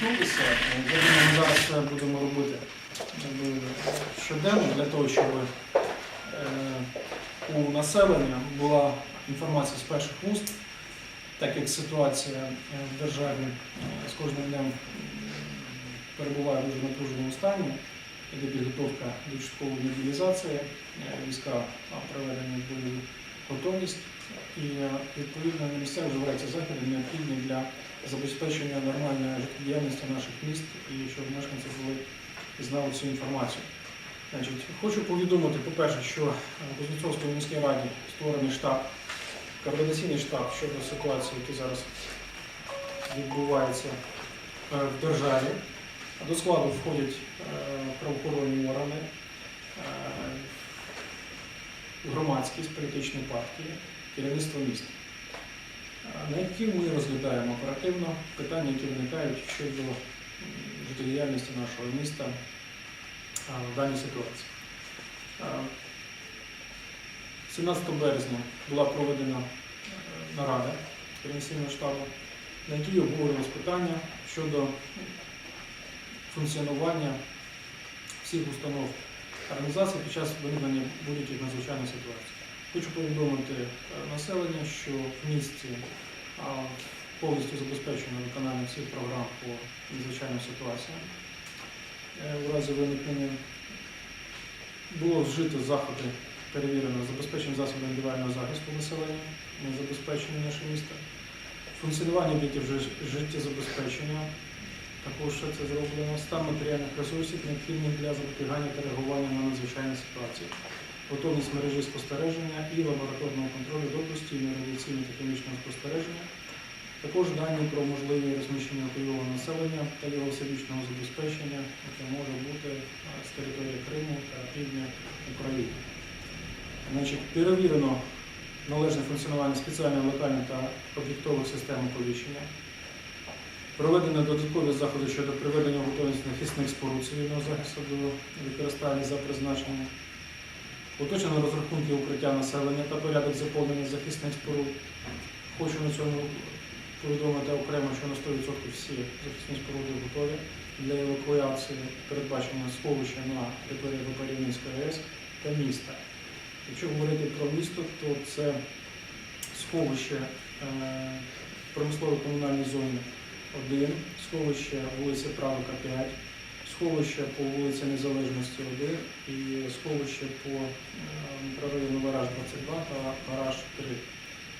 зіткнулися. Я думаю, зараз це будемо робити щоденно для того, щоб е, у населення була інформація з перших вуст, так як ситуація е, в державі е, з кожним днем перебуває в дуже напруженому стані, іде підготовка до часткової мобілізації, війська а, приведені готовність, і е, відповідно на місцях вживаються заходи необхідні для забезпечення нормальної життєдіяльності наших міст і щоб мешканці були знали цю інформацію. Значить, хочу повідомити, по-перше, що е, в Кузнецовській міській раді створений штаб, координаційний штаб щодо ситуації, які зараз відбуваються е, в державі. До складу входять правоохоронні органи, громадськість, політичні партії, керівництво міста на які ми розглядаємо оперативно питання, які виникають щодо життєдіяльності нашого міста в даній ситуації. 17 березня була проведена е, нарада координаційного штабу, на якій обговорювалось питання щодо функціонування всіх установ організацій під час виникнення будь-яких надзвичайних ситуацій. Хочу повідомити е, населення, що в місті повністю забезпечено виконання всіх програм по надзвичайним ситуаціям. Е, У разі виникнення було вжито заходи, перевірено забезпечення засобів індивідуального захисту населення, ми забезпечені наше місто. Функціонування об'єктів життєзабезпечення, також це зроблено. Стан матеріальних ресурсів необхідних для запобігання та реагування на надзвичайні ситуації готовність мережі спостереження і лабораторного контролю до постійного радіаційного та хімічного спостереження, також дані про можливі розміщення окупованого населення та його всебічного забезпечення, яке може бути з території Криму та півдня України. Значить, перевірено належне функціонування спеціальної локальної та об'єктових систем оповіщення. Проведено додаткові заходи щодо приведення в готовність захисних споруд цивільного захисту до використання за призначенням. Уточнено розрахунки укриття населення та порядок заповнення захисних споруд. Хочу на цьому повідомити окремо, що на 100% всі захисні споруди готові для евакуації передбачено сховища на території Випарівницької АЕС та міста. Якщо говорити про місто, то це сховище е, в промисловій комунальній зоні 1, сховище вулиця Правика 5, сховище по вулиці Незалежності 1 і сховище по е, мікрорайону Гараж 22 та Гараж 3.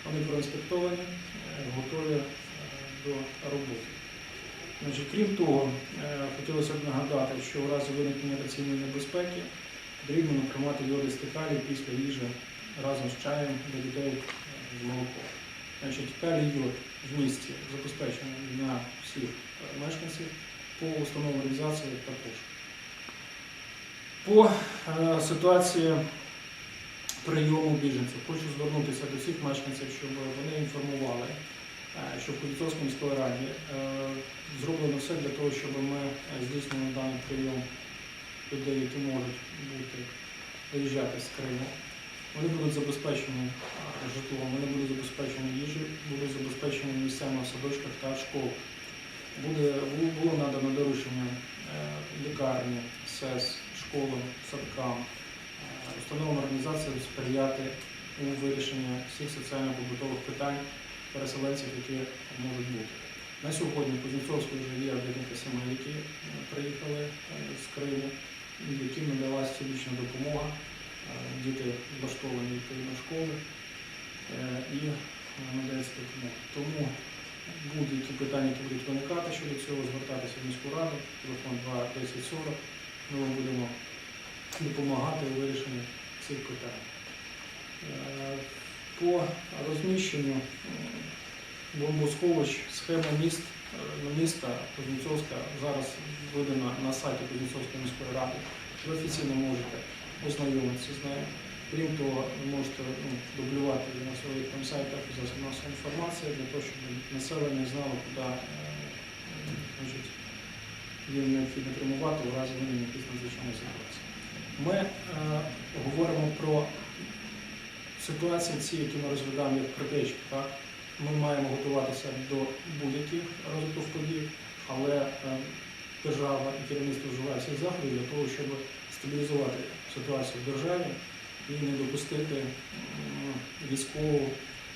Вони проінспектовані, е, готові е, до роботи. Значить, крім того, е, хотілося б нагадати, що в разі виникнення раційної небезпеки потрібно не приймати йодисті калій після їжі разом з чаєм для дітей е, з молоком. Значить, калій йод в місті забезпечений для всіх е, мешканців по установам організації також. По е, ситуації прийому біженців хочу звернутися до всіх мешканців, щоб вони інформували, е, що в Кузнецовській міській раді е, зроблено все для того, щоб ми е, здійснювали даний прийом людей, які можуть бути виїжджати з Криму. Вони будуть забезпечені житлом, вони будуть забезпечені їжею, в садочках та школах. Буде, було надано доручення е, лікарні, СЕС, школам, садкам, е, установам організаціям сприяти у вирішенні всіх соціально-побутових питань переселенців, які можуть бути. На сьогодні в Кузнецовську вже є декілька сімей, які е, приїхали з Криму, яким надалась всебічна допомога. Діти влаштовані відповідно школи і надається допомога. Тому будь-які питання, які будуть виникати щодо цього, звертатися в міську раду, телефон 2 10 40. Ми вам будемо допомагати у вирішенні цих питань. Е, По розміщенню бомбосховищ схема міст е, міста Кузнецовська зараз видана на сайті Кузнецовської міської ради. Ви офіційно можете ознайомитися з нею. Крім того, ви можете ну, дублювати на своїх там сайтах і засобах масової інформації для того, щоб населення знало, куди е, значить, їм необхідно прямувати у разі виникнення якісь надзвичайної ситуації. Ми е, говоримо про ситуації, ці, які ми розглядаємо як критичні. Так? Ми маємо готуватися до будь-яких розвитків подій. але е, держава і керівництво вживає всіх заходів для того, щоб стабілізувати ситуацію в державі і не допустити військового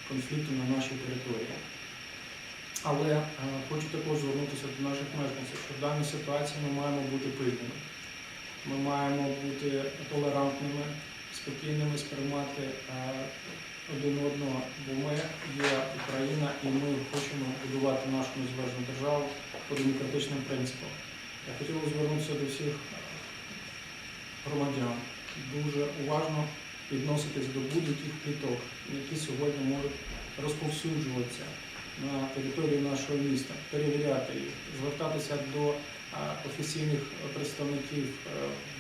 конфлікту на нашій території. Але е, хочу також звернутися до наших мешканців, що в даній ситуації ми маємо бути пильними. Ми маємо бути толерантними, спокійними, сприймати е, один одного, бо ми є Україна і ми хочемо будувати нашу незалежну державу по демократичним принципам. Я хотів звернутися до всіх е, громадян. Дуже уважно відноситись до будь-яких пліток, які сьогодні можуть розповсюджуватися на території нашого міста, перевіряти їх, звертатися до офіційних представників е,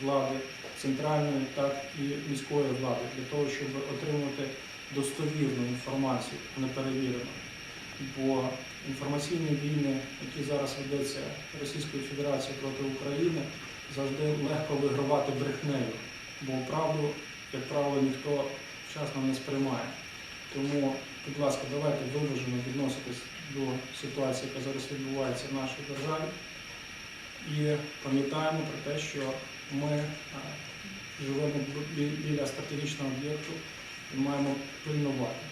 влади, центральної, так і міської влади, для того, щоб отримати достовірну інформацію, неперевірену. Бо інформаційні війни, які зараз ведеться Російською Федерацією проти України, завжди легко вигравати брехнею, бо правду, як правило, ніхто вчасно не сприймає. Тому, будь ласка, давайте виважено відноситись до ситуації, яка зараз відбувається в нашій державі, і пам'ятаємо про те, що ми е, живемо біля стратегічного об'єкту і маємо пильнувати.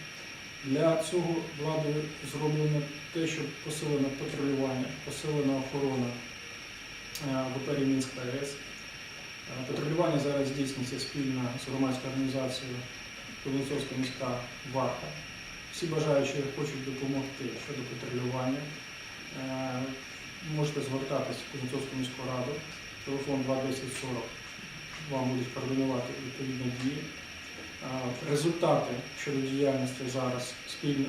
Для цього владою зроблено те, що посилено патрулювання, посилена охорона е, ВП Рівненська АЕС. Е, Патрулювання зараз здійснюється спільно з громадською організацією Кузнецовська міська варта. Всі бажаючі хочуть допомогти щодо патрулювання. Е, Можете звертатись в Кузнецовську міську раду. Телефон 21040 вам будуть координувати відповідні дії. Е, Результати щодо діяльності зараз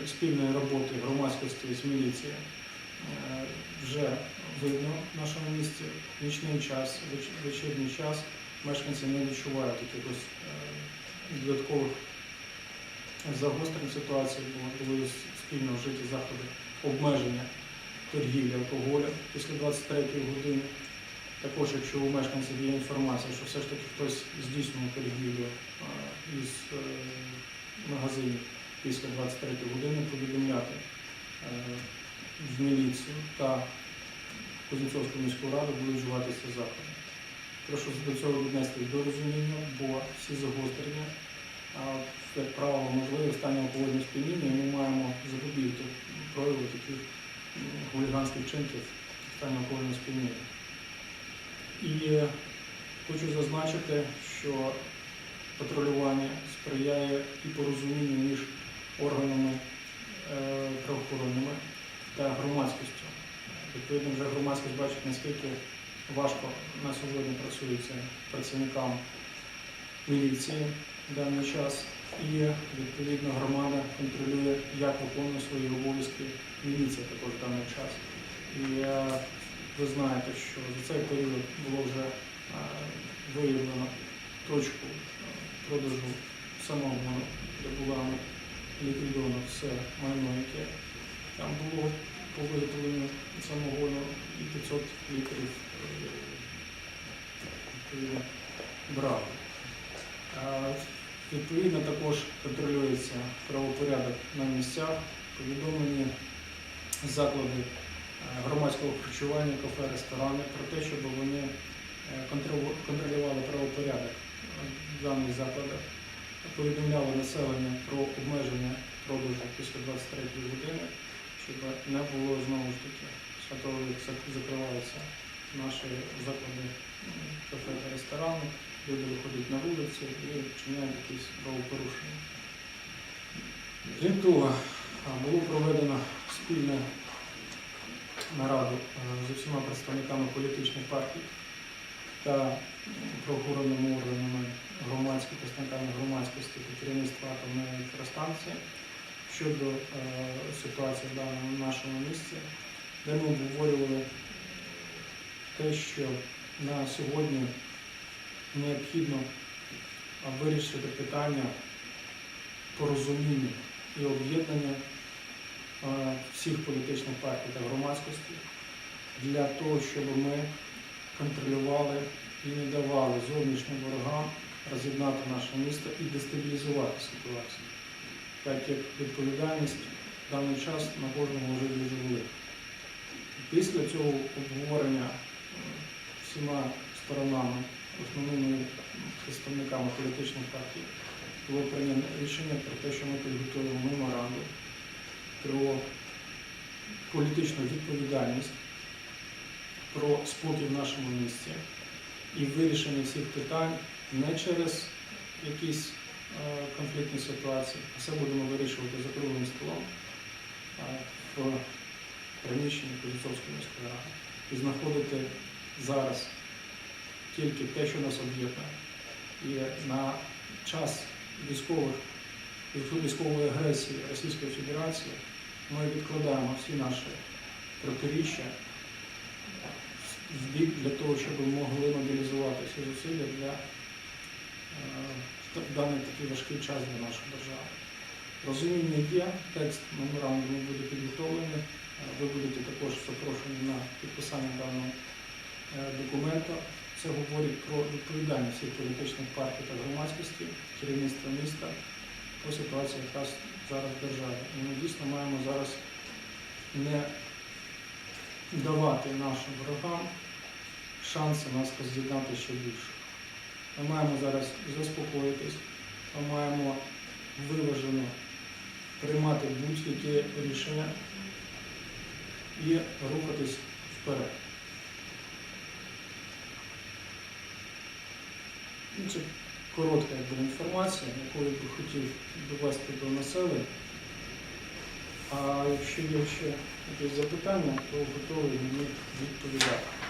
спільної роботи громадськості з міліцією вже видно в нашому місті. Нічний час, веч- вечірній час мешканці не відчувають якихось е, додаткових загострень ситуації, бо були спільно вжиті заходи обмеження торгівлі алкоголю після 23 години. Також, якщо у мешканців є інформація, що все ж таки хтось здійснює торгівлю е, із е, магазинів після 23 години, повідомляти в міліцію та Кузнецовську міську раду будуть вживатися заходи. Прошу до цього віднести до розуміння, бо всі загострення, як правило, можливі в стані алкогольного сп'яніння, і ми маємо запобігти прояву таких м, хуліганських вчинків в стані алкогольного. І хочу зазначити, що патрулювання сприяє і порозумінню між органами е, правоохоронними та громадськістю. Відповідно, вже громадськість бачить, наскільки важко на сьогодні працюється працівникам міліції в даний час. І відповідно громада контролює, як виконує свої обов'язки міліція також в даний час. І е, ви знаєте, що за цей період було вже е, виявлено точку е, продажу самогону, де була ліквідовано все майно, яке там було по виготовленню самогону і 500 літрів е, відповідно, брали. Е, Відповідно, також контролюється правопорядок на місцях, повідомлені заклади е, громадського харчування, кафе, ресторани про те, щоб вони е, контролювали правопорядок в даних закладах, повідомляли населення про обмеження продажу після 23 години, щоб не було знову ж таки як закриваються наші заклади кафе та ресторани, люди виходять на вулиці і вчиняють якісь правопорушення. Крім того, було проведено спільну нараду з усіма представниками політичних партій та правоохоронними органами громадської, представниками громадськості та керівництва атомної електростанції щодо е, ситуації в даному нашому місці, де ми обговорювали те, що на сьогодні необхідно вирішити питання порозуміння і об'єднання всіх політичних партій та громадськості для того, щоб ми контролювали і не давали зовнішнім ворогам роз'єднати наше місто і дестабілізувати ситуацію, так як відповідальність в даний час на кожному вже дуже велика. Після цього обговорення е, всіма сторонами, основними представниками політичних партій, було прийнято рішення про те, що ми підготуємо меморандум про політичну відповідальність, про спокій в нашому місті і вирішення всіх питань не через якісь конфліктні ситуації, все будемо вирішувати за круглим столом е, в приміщенні Кузнецовської міської ради і знаходити зараз тільки те, що нас об'єднує. І на час військових військової агресії Російської Федерації ми відкладаємо всі наші протиріччя в бік для того, щоб ми могли мобілізувати всі зусилля для е, в даний такий важкий час для нашої держави. Розуміння є, текст меморандуму буде підготовлений. Е, Ви будете також запрошені на підписання даного е, документу. Це говорить про відповідальність всіх політичних партій та громадськості, керівництва міста по ситуації, яка зараз в державі. І ми дійсно маємо зараз не давати нашим ворогам шанси нас роз'єднати ще більше. Ми маємо зараз заспокоїтись, ми маємо виважено приймати будь-які рішення і рухатись вперед. Ну, Це коротка якби, інформація, яку би хотів довести до населення. А якщо є ще якісь запитання, то готовий мені відповідати.